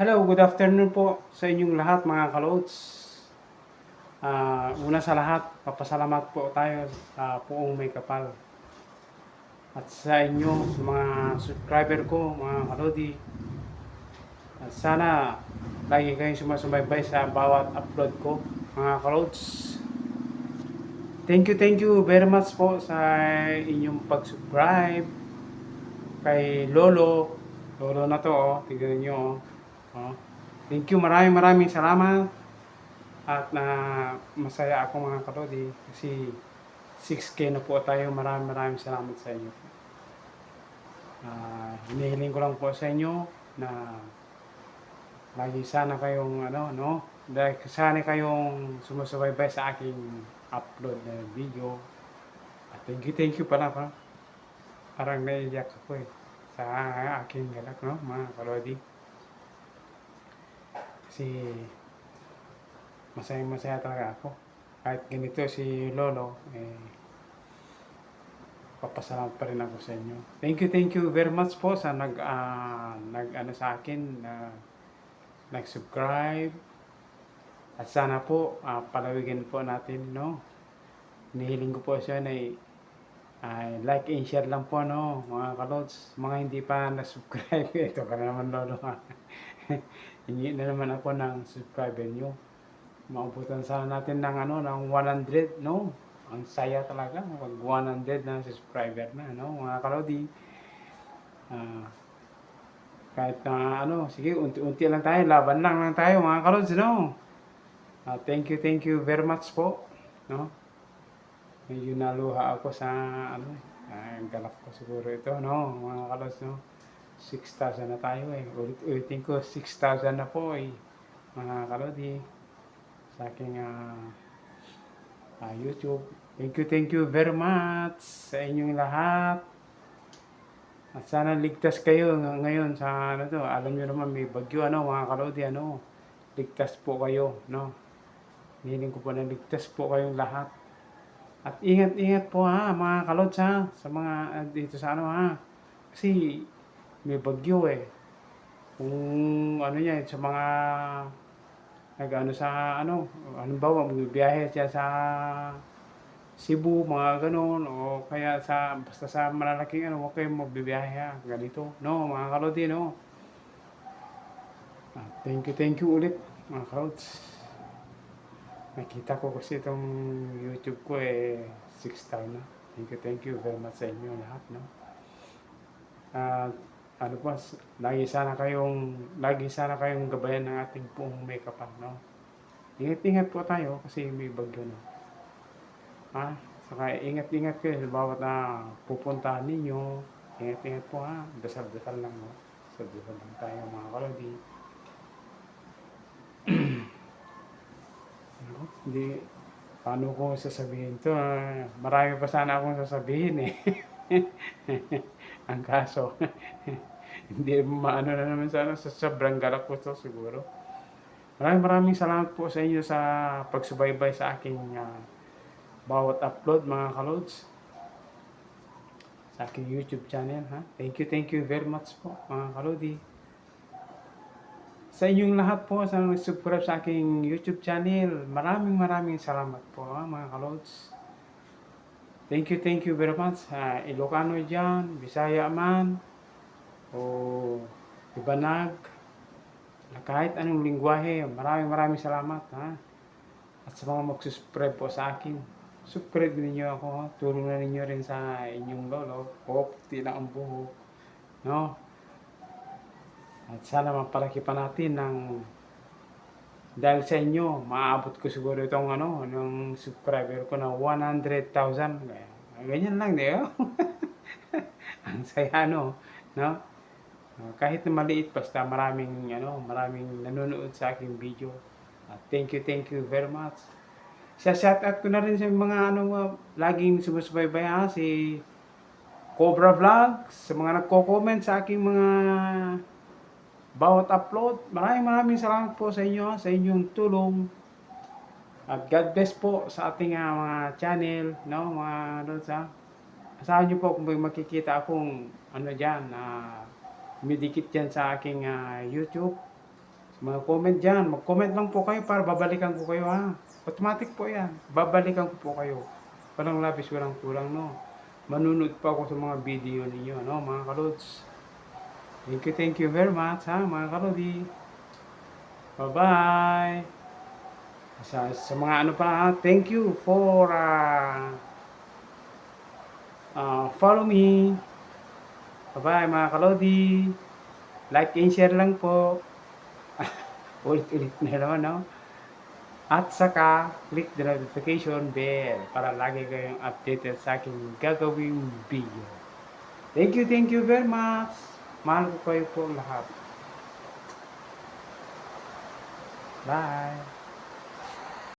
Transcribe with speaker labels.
Speaker 1: Hello, good afternoon po sa inyong lahat mga kalods. Ah, una sa lahat, papasalamat po tayo sa puong may kapal. At sa inyo, sa mga subscriber ko, mga kalodi. At sana lagi kayong sumasubaybay sa bawat upload ko, mga kalods. Thank you, thank you very much po sa inyong pag-subscribe kay Lolo. Lolo na to, oh. Tignan nyo, oh. Oh. Thank you, maraming maraming salamat. At na masaya ako mga kalodi kasi 6K na po tayo. Maraming maraming salamat sa inyo. Ah, hinihiling ko lang po sa inyo na lagi sana kayong ano no dahil sana kayong sumusubaybay sa aking upload na video. At thank you, thank you pala pa. Parang naiiyak ako eh sa aking galak no mga kalodi. Kasi masayang masaya talaga ako. Kahit ganito si Lolo, eh, papasalamat pa rin ako sa inyo. Thank you, thank you very much po sa nag, ah, nag ano sa akin, na nag-subscribe. At sana po, ah, palawigin po natin, no? Nihiling ko po siya na ay like and share lang po, no? Mga kalods, mga hindi pa na-subscribe, ito ka na naman, Lolo. Hingi na naman ako ng subscriber nyo. Maubutan sana natin ng ano, ng 100, no? Ang saya talaga, mag 100 na subscriber na, no? Mga kalodi. Ah, kahit na ano, sige, unti-unti lang tayo, laban lang lang tayo, mga kalods, no? Ah, thank you, thank you very much po, no? Medyo naluha ako sa, ano, ah, galak ko siguro ito, no? Mga kalods, no? 6,000 na tayo eh. Ulit-ulitin ko, 6,000 na po eh. Mga kalodi. Sa aking ah, ah, YouTube. Thank you, thank you very much sa inyong lahat. At sana ligtas kayo ng- ngayon sa ano to. Alam niyo naman may bagyo ano mga kalodi ano. Ligtas po kayo no. Hiling ko po na ligtas po kayong lahat. At ingat-ingat po ha mga kalods ha sa mga ah, dito sa ano ha. Kasi may bagyo eh. Kung ano yan, sa mga nag-ano sa ano, halimbawa magbibiyahe siya sa Cebu, mga ganun, o kaya sa, basta sa malalaking ano, huwag kayong magbibiyahe ha, ganito, no, mga kalodi, no. Ah, thank you, thank you ulit, mga kalods. Nakita ko kasi itong YouTube ko eh, 6 star na. Thank you, thank you very much sa inyo lahat, no. At ano po, lagi sana kayong, lagi sana kayong gabayan ng ating pong may kapal, no? Ingat-ingat po tayo kasi may bagyo, no? Ha? Saka ingat-ingat kayo sa bawat na pupuntahan ninyo. Ingat-ingat po ha. Dasal-dasal lang, no? Dasal-dasal lang tayo, mga kalodi. ano? Hindi, paano ko sasabihin to? Marami pa sana akong sasabihin eh. Ang kaso, hindi maano na naman sana sa sobrang galak ko to siguro. Maraming maraming salamat po sa inyo sa pagsubaybay sa aking ah, bawat upload mga kalods. Sa aking YouTube channel ha. Thank you, thank you very much po mga kalodi. Sa inyong lahat po sa nag-subscribe sa aking YouTube channel, maraming maraming salamat po ha, mga kalods. Thank you, thank you very much. Uh, Ilocano dyan, Bisaya man, o Ibanag, na kahit anong lingwahe, maraming maraming salamat ha. At sa mga magsusubscribe po sa akin, subscribe ninyo ako, ha? tulong na ninyo rin sa inyong lolo, hope, tila ang buhok, no? At sana mapalaki pa natin ng dahil sa inyo, maaabot ko siguro itong ano, ng subscriber ko na 100,000. Ganyan lang, di ba? Ang saya, no? No? Uh, kahit na maliit, basta maraming, ano, maraming nanonood sa aking video. Uh, thank you, thank you very much. Sa shout out ko na rin sa mga ano, uh, laging sumusubaybay ha, si Cobra Vlog, sa mga nagko-comment sa aking mga bawat upload. Maraming maraming salamat po sa inyo, sa inyong tulong. At God bless po sa ating ah, mga channel, no, mga ano sa. Asahan niyo po kung may makikita akong ano diyan na dumidikit diyan sa aking ah, YouTube. Mga comment dyan. Mag-comment lang po kayo para babalikan ko kayo ha. Automatic po yan. Babalikan ko po kayo. Walang labis, walang kulang no. Manunod pa ako sa mga video ninyo no mga kalods. Thank you, thank you very much ha mga kalodi. Bye-bye. Sa, sa mga ano pa ha, thank you for uh, uh, follow me. Bye-bye mga kalodi. Like and share lang po. Ulit-ulit na naman, no? At saka, click the notification bell para lagi kayong updated sa aking gagawing video. Thank you, thank you very much. Mahal ko kayo po lahat. Bye.